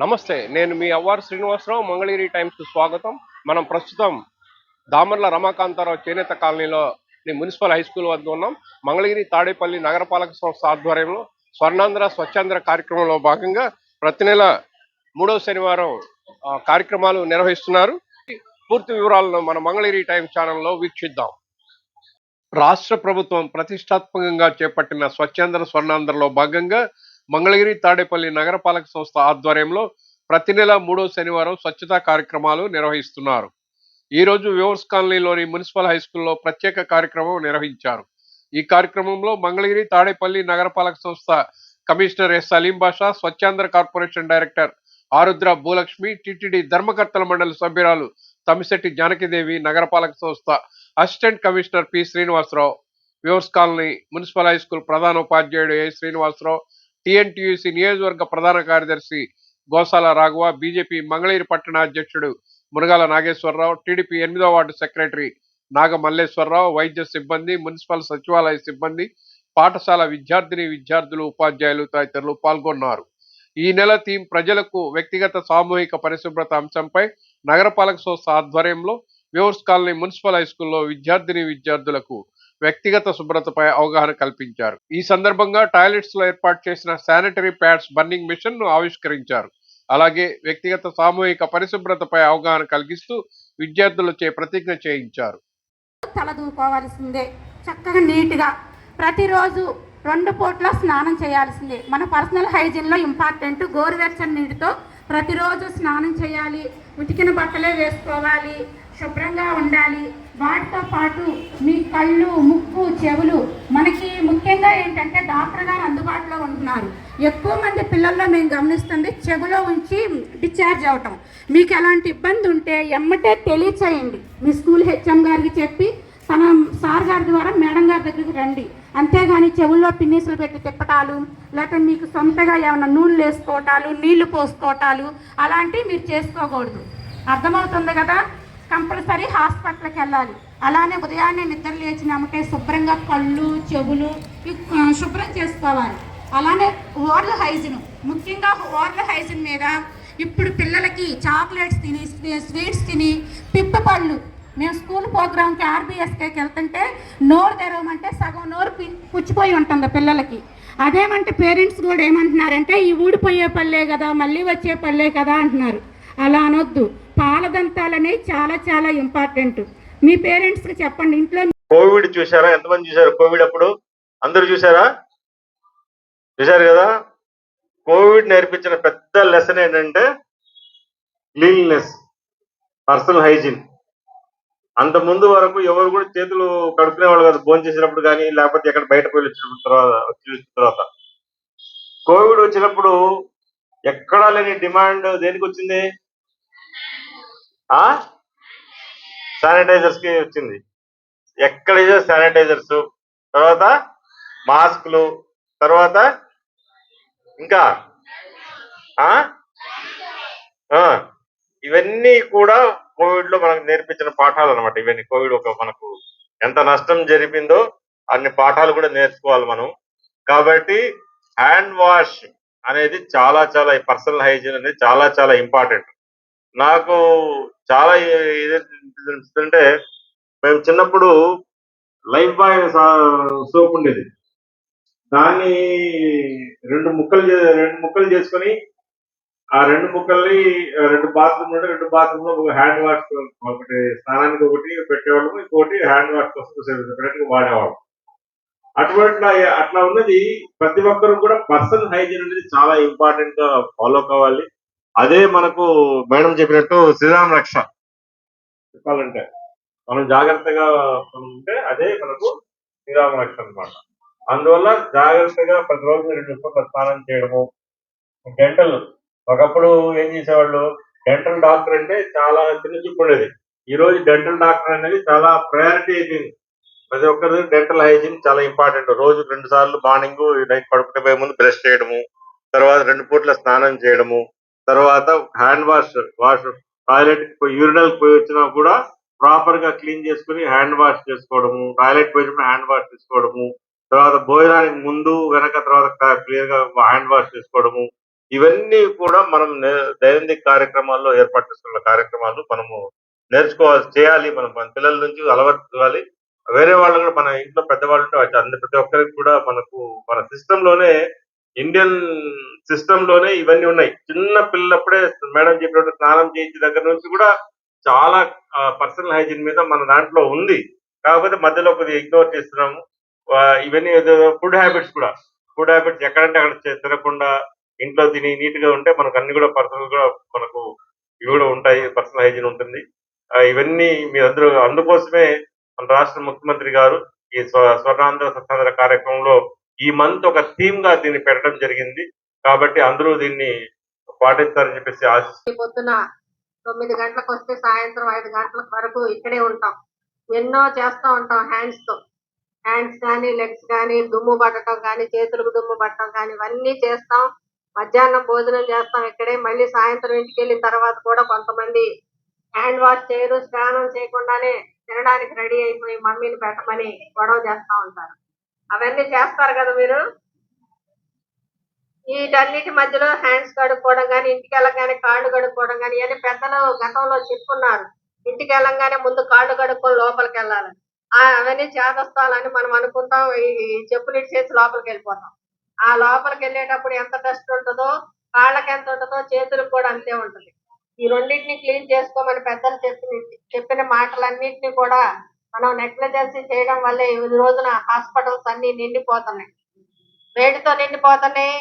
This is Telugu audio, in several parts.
నమస్తే నేను మీ అవ్వారు శ్రీనివాసరావు మంగళగిరి టైమ్స్కు స్వాగతం. మనం ప్రస్తుతం దామర్ల రమాకాంతారావు చేనేత కాలనీలో మున్సిపల్ హై స్కూల్ వద్ద ఉన్నాం. మంగళగిరి తాడేపల్లి నగరపాలక సంస్థ ఆధ్వర్యంలో స్వర్ణాంధ్ర స్వచ్ఛాంధ్ర కార్యక్రమంలో భాగంగా ప్రతి నెల మూడవ శనివారం కార్యక్రమాలు నిర్వహిస్తున్నారు. పూర్తి వివరాలను మన మంగళగిరి టైమ్స్ ఛానల్లో వీక్షిద్దాం. రాష్ట్ర ప్రభుత్వం ప్రతిష్టాత్మకంగా చేపట్టిన స్వచ్ఛాంధ్ర స్వర్ణాంధ్రలో భాగంగా మంగళగిరి తాడేపల్లి నగరపాలక సంస్థ ఆధ్వర్యంలో ప్రతి నెల మూడో శనివారం స్వచ్ఛతా కార్యక్రమాలు నిర్వహిస్తున్నారు. ఈ రోజు వ్యూవర్స్ కాలనీలోని మున్సిపల్ హై స్కూల్లో ప్రత్యేక కార్యక్రమం నిర్వహించారు. ఈ కార్యక్రమంలో మంగళగిరి తాడేపల్లి నగరపాలక సంస్థ commissioner S Saleem Basha Swachhandhra corporation director Arudra Bhulakshmi TTD ధర్మకర్తల మండలి సభ్యురాలు తమిశెట్టి జానకిదేవి నగరపాలక సంస్థ assistant commissioner P Srinivasarao weavers colony municipal high school ప్రధాన ఉపాధ్యాయుడు ఏ శ్రీనివాసరావు టిఎన్టీయూసీ నియోజకవర్గ ప్రధాన కార్యదర్శి గోసాల రాఘవ బీజేపీ మంగళగిరి పట్టణ అధ్యక్షుడు మునగాల నాగేశ్వరరావు టీడీపీ ఎనిమిదో వార్డు సెక్రటరీ నాగ మల్లేశ్వరరావు వైద్య సిబ్బంది మున్సిపల్ సచివాలయ సిబ్బంది పాఠశాల విద్యార్థిని విద్యార్థులు ఉపాధ్యాయులు తదితరులు పాల్గొన్నారు. ఈ నెల థీమ్ ప్రజలకు వ్యక్తిగత సామూహిక పరిశుభ్రత అంశంపై నగరపాలక సంస్థ ఆధ్వర్యంలో వ్యూవర్స్ కాలనీ మున్సిపల్ హై స్కూల్లో విద్యార్థిని విద్యార్థులకు వ్యక్తిగత శుభ్రతపై అవగాహన కల్పించారు. ఈ సందర్భంగా టాయిలెట్స్లో ఏర్పాటు చేసిన శానిటరీ ప్యాడ్స్ బర్నింగ్ మిషన్ను ఆవిష్కరించారు. అలాగే వ్యక్తిగత సామూహిక పరిశుభ్రతపై అవగాహన కలిగిస్తూ విద్యార్థులచే ప్రతిజ్ఞ చేయించారు. తలదూకోవాల్సిందే చక్కగా నీట్గా ప్రతిరోజు రెండు పూట్ల స్నానం చేయాల్సిందే. మన పర్సనల్ హైజీన్లో ఇంపార్టెంట్ గోరువెచ్చని నీటితో ప్రతిరోజు స్నానం చేయాలి. ఉతికిన బట్టలే వేసుకోవాలి. శుభ్రంగా ఉండాలి. వాటితో పాటు మీ కళ్ళు ముక్కు చెవులు మనకి ముఖ్యంగా ఏంటంటే డాక్టర్ గారు అందుబాటులో ఉంటున్నారు. ఎక్కువ మంది పిల్లల్లో మేము గమనిస్తుంది చెవులో ఉంచి డిశ్చార్జ్ అవటం. మీకు ఎలాంటి ఇబ్బంది ఉంటే ఎమ్మటే తెలియచేయండి. మీ స్కూల్ హెచ్ఎం గారికి చెప్పి తన సార్ గారి ద్వారా మేడం గారి దగ్గరికి రండి. అంతేగాని చెవుల్లో పిన్నీసులు పెట్టి తిప్పటాలు లేకపోతే మీకు సొంతగా ఏమైనా నూనెలు వేసుకోవటాలు నీళ్ళు పోసుకోవటాలు అలాంటివి మీరు చేసుకోకూడదు. అర్థమవుతుంది కదా? కంపల్సరీ హాస్పిటల్కి వెళ్ళాలి. అలానే ఉదయాన్నే నిద్ర లేచినామంటే శుభ్రంగా కళ్ళు చెవులు శుభ్రం చేసుకోవాలి. అలానే ఓరల్ హైజిన్ ముఖ్యంగా ఓరల్ హైజిన్ మీద ఇప్పుడు పిల్లలకి చాక్లెట్స్ తిని స్వీట్స్ తిని పిప్ప పళ్ళు. మేము స్కూల్ ప్రోగ్రామ్కి ఆర్బీఎస్కేకి వెళ్తుంటే నోరు తెరవమంటే సగం నోరు పి- పుచ్చిపోయి ఉంటుంది పిల్లలకి. అదేమంటే పేరెంట్స్ కూడా ఏమంటున్నారంటే ఈ ఊడిపోయే పల్లే కదా మళ్ళీ వచ్చే పల్లే కదా అంటున్నారు. అలా అనొద్దు. పాలదంతాలనే చాలా చాలా ఇంపార్టెంట్. మీ పేరెంట్స్కి చెప్పండి ఇంట్లో కోవిడ్ చూసారా ఎంతమంది చూసారు కోవిడ్ అప్పుడు? అందరూ చూసారా చూసారు కదా? కోవిడ్ నేర్పించిన పెద్ద లెసన్ ఏంటంటే క్లీన్లీనెస్ పర్సనల్ హైజీన్. అంత ముందు వరకు ఎవరు కూడా చేతులు కడుపునే వాళ్ళు కాదు. భోజనం చేసినప్పుడు కానీ లేకపోతే ఎక్కడ బయట పోయి వచ్చినప్పుడు తర్వాత వచ్చిన తర్వాత. కోవిడ్ వచ్చినప్పుడు ఎక్కడా లేని డిమాండ్ దేనికి వచ్చింది? శానిటైజర్స్కి వచ్చింది. ఎక్కడ శానిటైజర్స్ తర్వాత మాస్క్లు తర్వాత ఇంకా? ఇవన్నీ కూడా కోవిడ్లో మనకు నేర్పించిన పాఠాలు అనమాట ఇవన్నీ కోవిడ్ ఒక మనకు ఎంత నష్టం జరిపిందో అన్ని పాఠాలు కూడా నేర్చుకోవాలి మనం. కాబట్టి హ్యాండ్ వాష్ అనేది చాలా చాలా పర్సనల్ హైజీన్ అనేది చాలా చాలా ఇంపార్టెంట్. నాకు చాలా అంటే మేము చిన్నప్పుడు లైఫ్ బాయ్ సోప్ ఉండేది. దాన్ని రెండు ముక్కలు రెండు ముక్కలు చేసుకొని ఆ రెండు ముక్కల్ని రెండు బాత్రూమ్ ఉంటే రెండు బాత్రూమ్లో ఒక హ్యాండ్ వాష్ ఒకటి స్నానానికి ఒకటి పెట్టేవాళ్ళము ఇంకోటి హ్యాండ్ వాష్ కోసం సెపరేట్గా వాడేవాళ్ళం. అటువంటి అట్లా ఉన్నది ప్రతి ఒక్కరు కూడా పర్సనల్ హైజీన్ అనేది చాలా ఇంపార్టెంట్గా ఫాలో కావాలి. అదే మనకు మేడం చెప్పినట్టు శ్రీరామ రక్ష చెప్పాలంటే. మనం జాగ్రత్తగా ఉంటే అదే మనకు శ్రీరామ రక్ష అనమాట అందువల్ల జాగ్రత్తగా ప్రతి రోజు రెండు నిమిషాలు స్నానం చేయడము డెంటల్. ఒకప్పుడు ఏం చేసేవాళ్ళు? డెంటల్ డాక్టర్ అంటే చాలా చిన్న చూపు ఉండేది. ఈ రోజు డెంటల్ డాక్టర్ అనేది చాలా ప్రయారిటీ అయిపోయింది. ప్రతి ఒక్కరి డెంటల్ హైజీన్ చాలా ఇంపార్టెంట్. రోజు రెండు సార్లు మార్నింగ్ నైట్ పడుకునే ముందు బ్రష్ చేయడము తర్వాత రెండు పూట్ల స్నానం చేయడము తర్వాత hand wash wash toilet urinal పోయి వచ్చినా కూడా ప్రాపర్గా క్లీన్ చేసుకుని హ్యాండ్ వాష్ చేసుకోవడము టాయిలెట్ పోయినప్పుడు హ్యాండ్ వాష్ చేసుకోవడము తర్వాత భోజనానికి ముందు వెనక తర్వాత క్లియర్గా హ్యాండ్ వాష్ చేసుకోవడము ఇవన్నీ కూడా మనం దైనందిక కార్యక్రమాల్లో ఏర్పాటు చేస్తున్న కార్యక్రమాలు మనము నేర్చుకోవాలి చేయాలి. మనం మన పిల్లల నుంచి అలవర్చుకోవాలి వేరే వాళ్ళు కూడా మన ఇంట్లో పెద్దవాళ్ళు ఉంటే అందరి ప్రతి ఒక్కరికి కూడా మనకు మన సిస్టమ్లోనే ఇండియన్ సిస్టమ్లోనే ఇవన్నీ ఉన్నాయి. చిన్న పిల్లప్పుడే మేడం చెప్పినట్టు స్నానం చేయించే దగ్గర నుంచి కూడా చాలా పర్సనల్ హైజీన్ మీద మన దాంట్లో ఉంది. కాకపోతే మధ్యలో కొద్దిగా ఇగ్నోర్ చేస్తున్నాము. ఇవన్నీ ఫుడ్ హ్యాబిట్స్ కూడా. ఫుడ్ హ్యాబిట్స్ ఎక్కడంటే అక్కడ తినకుండా ఇంట్లో తిని నీట్గా ఉంటే మనకు అన్ని కూడా పర్సనల్ కూడా మనకు ఇవి కూడా ఉంటాయి. పర్సనల్ హైజీన్ ఉంటుంది. ఇవన్నీ మీరందరూ అందుకోసమే మన రాష్ట్ర ముఖ్యమంత్రి గారు ఈ స్వ- స్వర్ణాంధ్ర స్వతంత్ర కార్యక్రమంలో ఈ మంత్ ఒక థీమ్గా దీన్ని పెట్టడం జరిగింది. కాబట్టి అందరూ దీన్ని పాటిస్తారని చెప్పేసి ఆశిస్తున్నాను పొద్దున తొమ్మిది గంటలకు వస్తే సాయంత్రం ఐదు గంటల వరకు ఇక్కడే ఉంటాం. ఎన్నో చేస్తూ ఉంటాం హ్యాండ్స్తో. హ్యాండ్స్ కానీ లెగ్స్ కానీ దుమ్ము పట్టడం కానీ చేతులకు దుమ్ము పట్టడం కానీ ఇవన్నీ చేస్తాం. మధ్యాహ్నం భోజనం చేస్తాం ఇక్కడే. మళ్ళీ సాయంత్రం ఇంటికి వెళ్ళిన తర్వాత కూడా కొంతమంది హ్యాండ్ వాష్ చేయరు స్నానం చేయకుండానే తినడానికి రెడీ అయిపోయి మమ్మీని పెట్టమని గొడవ చేస్తా ఉంటారు. అవన్నీ చేస్తారు కదా మీరు? వీటన్నిటి మధ్యలో హ్యాండ్స్ కడుక్కోవడం కానీ ఇంటికి వెళ్ళగానే కాళ్ళు కడుక్కోవడం కానీ ఇవన్నీ పెద్దలు గతంలో చెప్పుకున్నారు. ఇంటికి వెళ్ళంగానే ముందు కాళ్ళు కడుక్కొని లోపలికి వెళ్ళాలి. ఆ అవన్నీ చేదస్తాలని మనం అనుకుంటాం. ఈ చెప్పులు చేసి లోపలికి వెళ్ళిపోతాం. ఆ లోపలికి వెళ్ళేటప్పుడు ఎంత డస్ట్ ఉంటుందో కాళ్ళకి ఎంత ఉంటుందో చేతులకు కూడా అంతే ఉంటుంది. ఈ రెండింటిని క్లీన్ చేసుకోమని పెద్దలు చెప్పిన చెప్పిన మాటలన్నింటినీ కూడా మనం నెగ్లిజెన్సీ చేయడం వల్ల ఈ రోజున హాస్పిటల్స్ అన్ని నిండిపోతున్నాయి. వేడితో నిండిపోతున్నాయి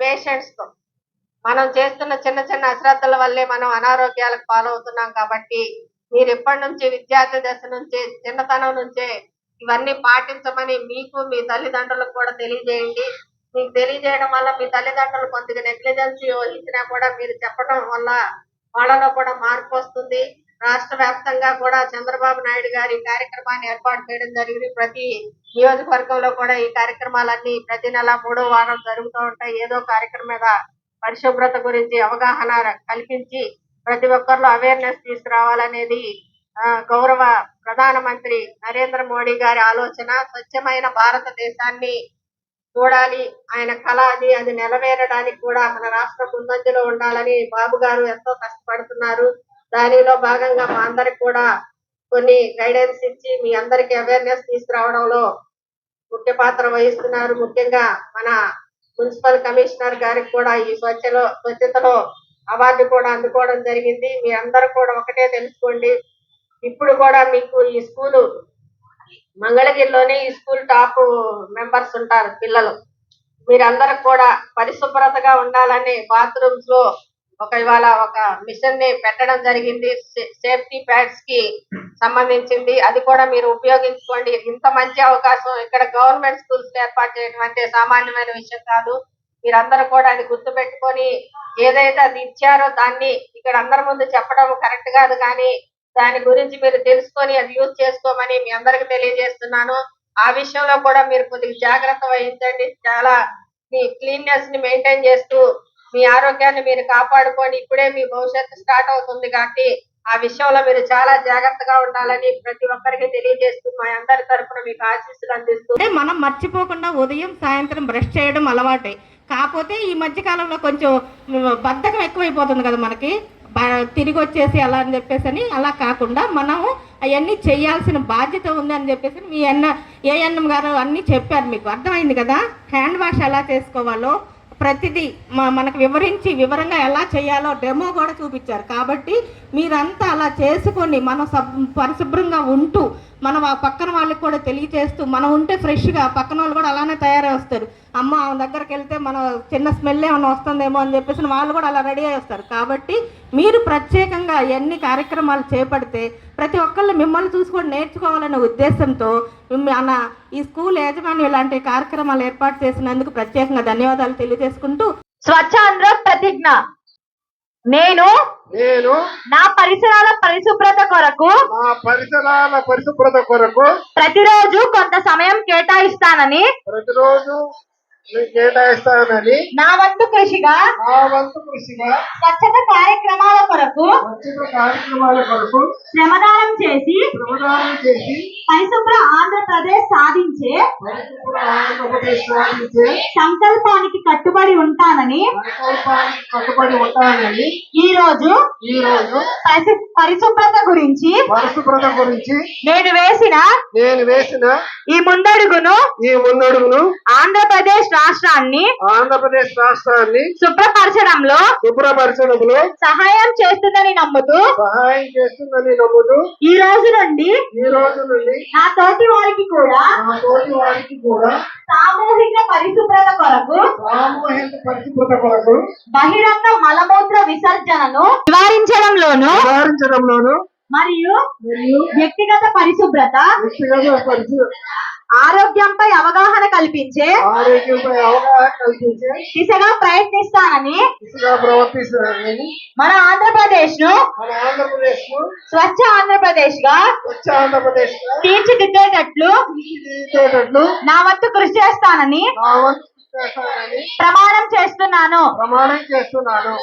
పేషెంట్స్తో మనం చేస్తున్న చిన్న చిన్న అశ్రద్ధల వల్లే మనం అనారోగ్యాలకు పాలవుతున్నాం కాబట్టి మీరు ఇప్పటి నుంచి విద్యార్థి దశ నుంచే చిన్నతనం నుంచే ఇవన్నీ పాటించమని మీకు మీ తల్లిదండ్రులకు కూడా తెలియజేయండి. మీకు తెలియజేయడం వల్ల మీ తల్లిదండ్రులు కొద్దిగా నెగ్లిజెన్సీ వహించినా కూడా మీరు చెప్పడం వల్ల వాళ్ళలో కూడా మార్పు వస్తుంది. రాష్ట్ర వ్యాప్తంగా కూడా చంద్రబాబు నాయుడు గారి ఈ కార్యక్రమాన్ని ఏర్పాటు చేయడం జరిగింది. ప్రతి నియోజకవర్గంలో కూడా ఈ కార్యక్రమాలన్నీ ప్రతి నెల మూడో వారం జరుగుతూ ఉంటాయి. ఏదో కార్యక్రమం మీద పరిశుభ్రత గురించి అవగాహన కల్పించి ప్రతి ఒక్కరిలో అవేర్నెస్ తీసుకురావాలనేది ఆ, గౌరవ ప్రధానమంత్రి నరేంద్ర మోడీ గారి ఆలోచన. స్వచ్ఛమైన భారతదేశాన్ని చూడాలి. ఆయన కళ అది అది నెరవేరడానికి కూడా మన రాష్ట్ర ముందంజలో ఉండాలని బాబు గారు ఎంతో కష్టపడుతున్నారు. దానిలో భాగంగా మా అందరికి కూడా కొన్ని గైడెన్స్ ఇచ్చి మీ అందరికి అవేర్నెస్ తీసుకురావడంలో ముఖ్య పాత్ర వహిస్తున్నారు. ముఖ్యంగా మన మున్సిపల్ కమిషనర్ గారికి కూడా ఈ స్వచ్ఛలో స్వచ్ఛతలో అవార్డు కూడా అందుకోవడం జరిగింది. మీ అందరూ కూడా ఒకటే తెలుసుకోండి. ఇప్పుడు కూడా మీకు ఈ స్కూలు మంగళగిరిలోనే ఈ స్కూల్ టాప్ మెంబర్స్ ఉంటారు పిల్లలు. మీరందరూ కూడా పరిశుభ్రతగా ఉండాలని బాత్రూమ్స్లో ఒక ఇవాళ ఒక మిషన్ని పెట్టడం జరిగింది. సేఫ్టీ ప్యాడ్స్కి సంబంధించింది. అది కూడా మీరు ఉపయోగించుకోండి. ఇంత మంచి అవకాశం ఇక్కడ గవర్నమెంట్ స్కూల్స్ ఏర్పాటు చేయడం అంటే సామాన్యమైన విషయం కాదు. మీరందరూ కూడా అది గుర్తు పెట్టుకొని ఏదైతే అది ఇచ్చారో దాన్ని ఇక్కడ అందరి ముందు చెప్పడం కరెక్ట్ కాదు. కానీ దాని గురించి మీరు తెలుసుకొని అది యూజ్ చేసుకోమని మీ అందరికి తెలియజేస్తున్నాను. ఆ విషయంలో కూడా మీరు కొద్దిగా జాగ్రత్త వహించండి. చాలా మీ క్లీన్నెస్ని మెయింటైన్ చేస్తూ మీ ఆరోగ్యాన్ని మీరు కాపాడుకోండి. ఇప్పుడే మీ భవిష్యత్తు స్టార్ట్ అవుతుంది కాబట్టి ఆ విషయంలో మీరు చాలా జాగ్రత్తగా ఉండాలని ప్రతి ఒక్కరికి తెలియజేస్తూ మా అందరి తరఫున మీకు ఆశీస్సులు అందిస్తూ అంటే మనం మర్చిపోకుండా ఉదయం సాయంత్రం బ్రష్ చేయడం అలవాటే. కాకపోతే ఈ మధ్య కాలంలో కొంచెం బద్ధకం ఎక్కువైపోతుంది కదా మనకి. తిరిగి వచ్చేసి అలా అని చెప్పేసి అని అలా కాకుండా మనము అవన్నీ చేయాల్సిన బాధ్యత ఉంది అని చెప్పేసి మీ అన్న ఏ అన్నం గారు అన్నీ చెప్పారు మీకు. అర్థమైంది కదా? హ్యాండ్ వాష్ ఎలా చేసుకోవాలో? ప్రతిదీ మా మనకు వివరించి వివరంగా ఎలా చేయాలో డెమో కూడా చూపించారు. కాబట్టి మీరంతా అలా చేసుకొని మనం సబ్ పరిశుభ్రంగా ఉంటూ మనం ఆ పక్కన వాళ్ళకి కూడా తెలియచేస్తూ మనం ఉంటే ఫ్రెష్గా పక్కన వాళ్ళు కూడా అలానే తయారై వస్తారు అమ్మ ఆమె దగ్గరికి వెళ్తే మన చిన్న స్మెల్ ఏమైనా వస్తుందేమో అని చెప్పేసి వాళ్ళు కూడా అలా రెడీ అయి వస్తారు కాబట్టి మీరు ప్రత్యేకంగా ఎన్ని కార్యక్రమాలు చేపడితే ప్రతి ఒక్కళ్ళు మిమ్మల్ని చూసుకొని నేర్చుకోవాలనే ఉద్దేశంతో మన ఈ స్కూల్ యాజమాన్యం ఇలాంటి కార్యక్రమాలు ఏర్పాటు చేసినందుకు ప్రత్యేకంగా ధన్యవాదాలు తెలియజేసుకుంటూ స్వచ్ఛాంధ్ర ప్రతిజ్ఞ. నేను నేను నా పరిసరాల పరిశుభ్రత కొరకు నా పరిసరాల పరిశుభ్రత కొరకు ప్రతిరోజు కొంత సమయం కేటాయిస్తానని ప్రతిరోజు కేటాయిస్తానని నా వంతు కృషిగా నా వంతు కృషిగా స్వచ్ఛత కార్యక్రమాల కొరకు వచ్చిన కార్యక్రమాల కొరకు శ్రమదానం చేసి శ్రమదానం చేసి పరిశుభ్ర ఆంధ్రప్రదేశ్ సాధించే ఆంధ్రప్రదేశ్ సాధించే సంకల్పానికి కట్టుబడి ఉంటానని సంకల్పానికి కట్టుబడి ఉంటానని ఈ రోజు ఈ రోజు పరిశు- పరిశుభ్రత గురించి పరిశుభ్రత గురించి నేను వేసిన నేను వేసిన ఈ ముందడుగును ఈ ముందడుగును ఆంధ్రప్రదేశ్ రాష్ట్రాన్ని ఆంధ్రప్రదేశ్ రాష్ట్రాన్ని శుభ్రపరచడంలో శుభ్రపరచడంలో సహాయం చేస్తుందని నమ్ముతూ సహాయం చేస్తుందని నమ్ముతూ ఈ రోజు నుండి ఈ రోజు నుండి నా తోటి వారికి కూడా నా తోటి వారికి కూడా సామూహిక పరిశుభ్రత కొరకు సామూహిక పరిశుభ్రత కొరకు బహిరంగ మలమూత్ర విసర్జనను నివారించడంలోను నివారించడంలోను మరియు వ్యక్తిగత పరిశుభ్రత వ్యక్తిగత పరిశు ఆరోగ్యంపై అవగాహన కల్పించే ఆరోగ్యంపై అవగాహన కల్పించే దిశగా ప్రయత్నిస్తానని దిశగా మన ఆంధ్రప్రదేశ్ను మన ఆంధ్రప్రదేశ్ను స్వచ్ఛ ఆంధ్రప్రదేశ్గా స్వచ్ఛ ఆంధ్రప్రదేశ్గా తీర్చిదిద్దేటట్లు తీర్చిదిద్దేటట్లు నా వంతు కృషి చేస్తానని నా వంతు చేస్తానని ప్రమాణం చేస్తున్నాను. ప్రమాణం చేస్తున్నాను.